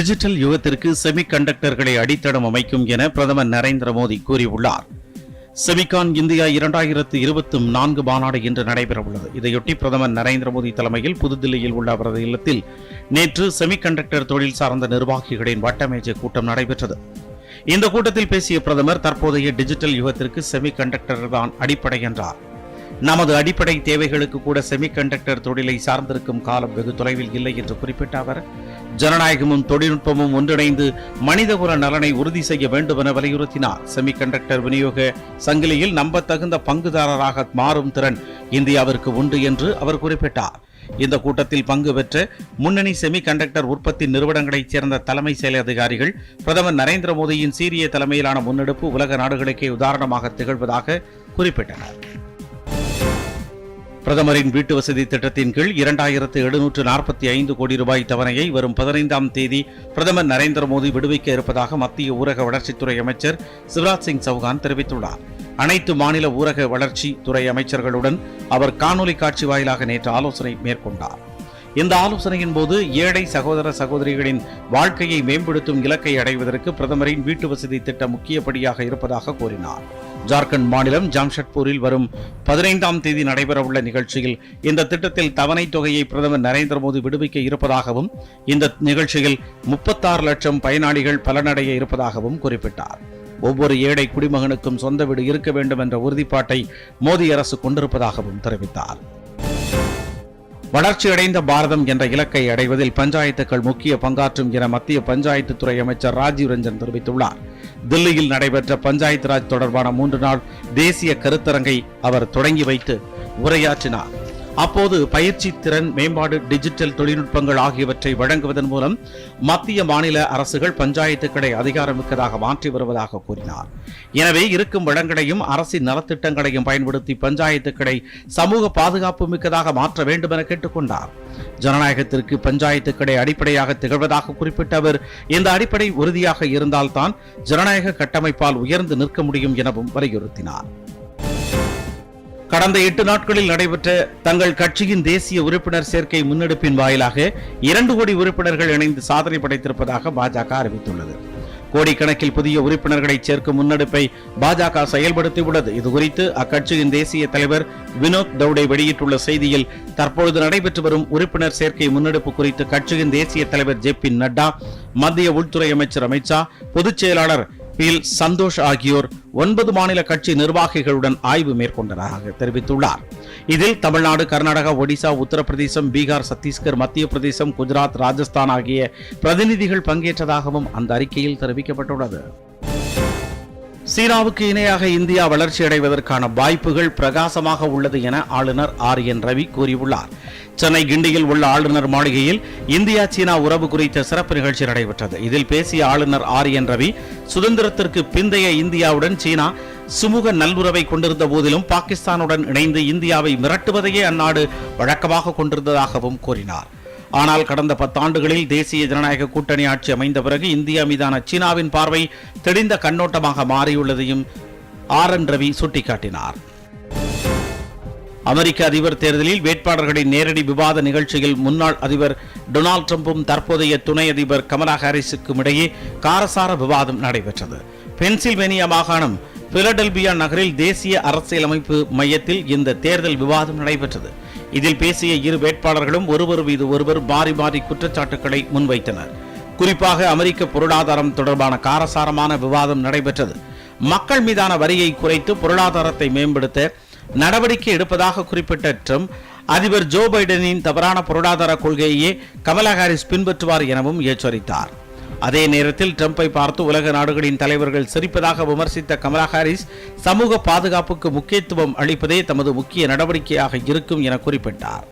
Digital யுகத்திற்கு semi கண்டக்டர்களை அடித்தடம் அமைக்கும் என பிரதமர் நரேந்திர மோடி கூறியுள்ளார். செமிகான் இந்தியா இரண்டாயிரத்து இருபத்தி நான்கு மாநாடு இன்று நடைபெறவுள்ளது. இதையொட்டி பிரதமர் நரேந்திர மோடி தலைமையில் புதுதில்லியில் உள்ள அவரது இல்லத்தில் நேற்று செமிகண்டக்டர் தொழில் சார்ந்த நிர்வாகிகளின் வட்டமேஜை கூட்டம் நடைபெற்றது. இந்த கூட்டத்தில் பேசிய பிரதமர் தற்போதைய டிஜிட்டல் யுகத்திற்கு செமிகண்டக்டர் தான் அடிப்படை என்றார். நமது அடிப்படை தேவைகளுக்கு கூட செமிகண்டக்டர் தொழிலை சார்ந்திருக்கும் காலம் வெகு தொலைவில் இல்லை என்று குறிப்பிட்ட அவர் ஜனநாயகமும் தொழில்நுட்பமும் ஒன்றிணைந்து மனிதகுல நலனை உறுதி செய்ய வேண்டும் என வலியுறுத்தினார். செமிகண்டக்டர் விநியோக சங்கிலியில் நம்பத்தகுந்த பங்குதாரராக மாறும் திறன் இந்தியாவிற்கு உண்டு என்று அவர் குறிப்பிட்டார். இந்த கூட்டத்தில் பங்கு பெற்ற முன்னணி செமி கண்டக்டர் உற்பத்தி நிறுவனங்களைச் சேர்ந்த தலைமை செயல் அதிகாரிகள் பிரதமர் நரேந்திர மோடியின் சீரிய தலைமையிலான முன்னெடுப்பு உலக நாடுகளுக்கே உதாரணமாக திகழ்வதாக குறிப்பிட்டனர். பிரதமரின் வீட்டு வசதி திட்டத்தின் கீழ் இரண்டாயிரத்து எழுநூற்று நாற்பத்தி ஐந்து கோடி ரூபாய் தவணையை வரும் பதினைந்தாம் தேதி பிரதமர் நரேந்திர மோடி விடுவிக்க இருப்பதாக மத்திய ஊரக வளர்ச்சித்துறை அமைச்சர் சிவராஜ் சிங் சௌகான் தெரிவித்துள்ளார். அனைத்து மாநில ஊரக வளர்ச்சி துறை அமைச்சர்களுடன் அவர் காணொலி காட்சி வாயிலாக நேற்று ஆலோசனை மேற்கொண்டார். இந்த ஆலோசனையின் போது ஏழை சகோதர சகோதரிகளின் வாழ்க்கையை மேம்படுத்தும் இலக்கை அடைவதற்கு பிரதமரின் வீட்டு வசதி திட்டம் முக்கியப்படியாக இருப்பதாக கூறினார். ஜார்க்கண்ட் மாநிலம் ஜாம்ஷெட்பூரில் வரும் பதினைந்தாம் தேதி நடைபெறவுள்ள நிகழ்ச்சியில் இந்த திட்டத்தில் தவணை தொகையை பிரதமர் நரேந்திர மோடி விடுவிக்க இருப்பதாகவும் இந்த நிகழ்ச்சியில் முப்பத்தாறு லட்சம் பயனாளிகள் பலனடைய இருப்பதாகவும் குறிப்பிட்டார். ஒவ்வொரு ஏழை குடிமகனுக்கும் சொந்த வீடு இருக்க வேண்டும் என்ற உறுதிப்பாட்டை மோடி அரசு கொண்டிருப்பதாகவும் தெரிவித்தார். வளர்ச்சியடைந்த பாரதம் என்ற இலக்கை அடைவதில் பஞ்சாயத்துக்கள் முக்கிய பங்காற்றும் என மத்திய பஞ்சாயத்து துறை அமைச்சர் ராஜீவ் ரஞ்சன் தெரிவித்துள்ளார். தில்லியில் நடைபெற்ற பஞ்சாயத்து ராஜ் தொடர்பான மூன்று நாள் தேசிய கருத்தரங்கை அவர் தொடங்கி வைத்து உரையாற்றினார். அப்போது பயிற்சி திறன் மேம்பாடு டிஜிட்டல் தொழில்நுட்பங்கள் ஆகியவற்றை வழங்குவதன் மூலம் மத்திய மாநில அரசுகள் பஞ்சாயத்துக்களை அதிகாரமிக்கதாக மாற்றி வருவதாக கூறினார். எனவே இருக்கும் வளங்களையும் அரசின் நலத்திட்டங்களையும் பயன்படுத்தி பஞ்சாயத்துக்களை சமூக பாதுகாப்பு மிக்கதாக மாற்ற வேண்டும் என கேட்டுக்கொண்டார். ஜனநாயகத்திற்கு பஞ்சாயத்துக்களை அடிப்படையாக திகழ்வதாக குறிப்பிட்ட அவர் இந்த அடிப்படை உறுதியாக இருந்தால்தான் ஜனநாயக கட்டமைப்பால் உயர்ந்து நிற்க முடியும் எனவும் வலியுறுத்தினார். கடந்த எட்டு நாட்களில் நடைபெற்ற தங்கள் கட்சியின் தேசிய உறுப்பினர் சேர்க்கை முன்னெடுப்பின் வாயிலாக இரண்டு கோடி உறுப்பினர்கள் இணைந்து சாதனை படைத்திருப்பதாக பாஜக அறிவித்துள்ளது. கோடிக்கணக்கில் புதிய உறுப்பினர்களை சேர்க்கும் முன்னெடுப்பை பாஜக செயல்படுத்தியுள்ளது. இதுகுறித்து அக்கட்சியின் தேசிய தலைவர் வினோத் தவுடே வெளியிட்டுள்ள செய்தியில் தற்பொழுது நடைபெற்று வரும் உறுப்பினர் சேர்க்கை முன்னெடுப்பு குறித்து கட்சியின் தேசிய தலைவர் ஜே பி நட்டா மத்திய உள்துறை அமைச்சர் அமித்ஷா பொதுச் செயலாளர் பில் சந்தோஷ் ஆகியோர் ஒன்பது மாநில கட்சி நிர்வாகிகளுடன் ஆய்வு மேற்கொண்டதாக தெரிவித்துள்ளார். இதில் தமிழ்நாடு கர்நாடகா ஒடிசா உத்தரப்பிரதேசம் பீகார் சத்தீஸ்கர் மத்திய பிரதேசம் குஜராத் ராஜஸ்தான் ஆகிய பிரதிநிதிகள் பங்கேற்றதாகவும் அந்த அறிக்கையில் தெரிவிக்கப்பட்டுள்ளது. சீனாவுக்கு இணையாக இந்தியா வளர்ச்சியடைவதற்கான வாய்ப்புகள் பிரகாசமாக உள்ளது என ஆளுநர் ஆர் என் ரவி கூறியுள்ளார். சென்னை கிண்டியில் உள்ள ஆளுநர் மாளிகையில் இந்தியா சீனா உறவு குறித்த சிறப்பு நிகழ்ச்சி நடைபெற்றது. இதில் பேசிய ஆளுநர் ஆர் என் ரவி சுதந்திரத்திற்கு பிந்தைய இந்தியாவுடன் சீனா சுமூக நல்லுறவை கொண்டிருந்த போதிலும் பாகிஸ்தானுடன் இணைந்து இந்தியாவை மிரட்டுவதையே அந்நாடு வழக்கமாக கொண்டிருந்ததாகவும் கூறினார். ஆனால் கடந்த பத்தாண்டுகளில் தேசிய ஜனநாயக கூட்டணி ஆட்சி அமைந்த பிறகு இந்தியா மீதான சீனாவின் பார்வை தெளிந்த கண்ணோட்டமாக மாறியுள்ளதையும் ஆர் என் ரவி சுட்டிக்காட்டினார். அமெரிக்க அதிபர் தேர்தலில் வேட்பாளர்களின் நேரடி விவாத நிகழ்ச்சியில் முன்னாள் அதிபர் டொனால்ட் ட்ரம்பும் தற்போதைய துணை அதிபர் கமலா ஹாரிஸுக்கும் இடையே காரசார விவாதம் நடைபெற்றது. பென்சில்வேனியா மாகாணம் பிலடெல்பியா நகரில் தேசிய அரசியலமைப்பு மையத்தில் இந்த தேர்தல் விவாதம் நடைபெற்றது. இதில் பேசிய இரு வேட்பாளர்களும் ஒருவர் மீது ஒருவர் மாறி மாறி குற்றச்சாட்டுக்களை முன்வைத்தனர். குறிப்பாக அமெரிக்க பொருளாதாரம் தொடர்பான காரசாரமான விவாதம் நடைபெற்றது. மக்கள் மீதான வரியை குறைத்து பொருளாதாரத்தை மேம்படுத்த நடவடிக்கை எடுப்பதாக குறிப்பிட்ட ட்ரம்ப் அதிபர் ஜோ பைடனின் தவறான பொருளாதார கொள்கையையே கமலா ஹாரிஸ் பின்பற்றுவார் எனவும் எச்சரித்தார். அதே நேரத்தில் ட்ரம்பை பார்த்து உலக நாடுகளின் தலைவர்கள் சிரிப்பதாக விமர்சித்த கமலா ஹாரிஸ் சமூக பாதுகாப்புக்கு முக்கியத்துவம் அளிப்பதே தமது முக்கிய நடவடிக்கையாக இருக்கும் என குறிப்பிட்டார்.